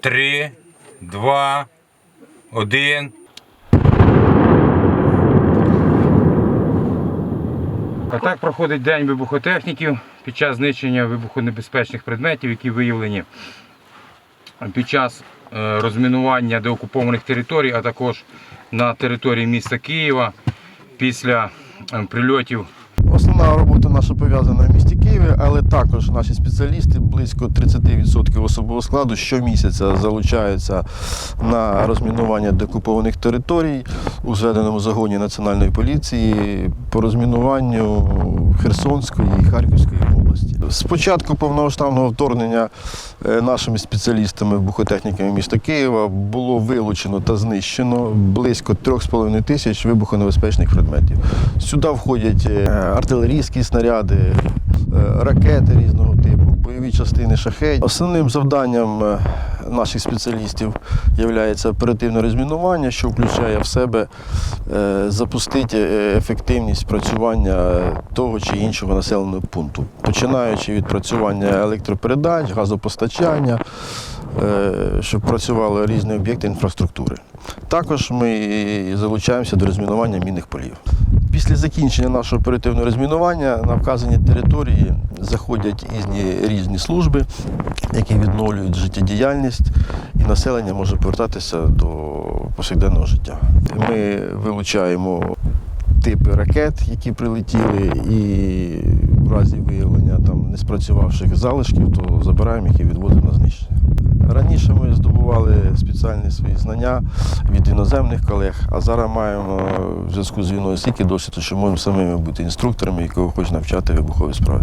три, два, один. А так проходить день вибухотехніків під час знищення вибухонебезпечних предметів, які виявлені під час е, розмінування деокупованих територій, а також на території міста Києва після е, прильотів Основна робота наша пов'язана в місті Києві, але також наші спеціалісти близько 30% особового складу щомісяця залучаються на розмінування декупованих територій у зведеному загоні Національної поліції по розмінуванню Херсонської і Харківської області. З початку повномасштабного вторгнення е, нашими спеціалістами, вибухотехніками міста Києва було вилучено та знищено близько 3,5 тисяч вибухонебезпечних предметів. Сюди входять е, артилерійські снаряди, е, ракети різного бойові частини шахет. Основним завданням е, наших спеціалістів є оперативне розмінування, що включає в себе е, запустити е, ефективність працювання того чи іншого населеного пункту, починаючи від працювання електропередач, газопостачання, щоб працювали різні об'єкти інфраструктури. Також ми залучаємося до розмінування мінних полів. Після закінчення нашого оперативного розмінування на вказані території заходять різні, різні служби, які відновлюють життєдіяльність, і населення може повертатися до повсякденного життя. Ми вилучаємо типи ракет, які прилетіли, і в разі виявлення там неспрацювавших залишків, то забираємо їх і відвозимо на знищення. Раніше ми здобували спеціальні свої знання від іноземних колег, а зараз маємо в зв'язку з війною стільки досвіду, що можемо самими бути інструкторами, якого хочуть навчати вибухові справи.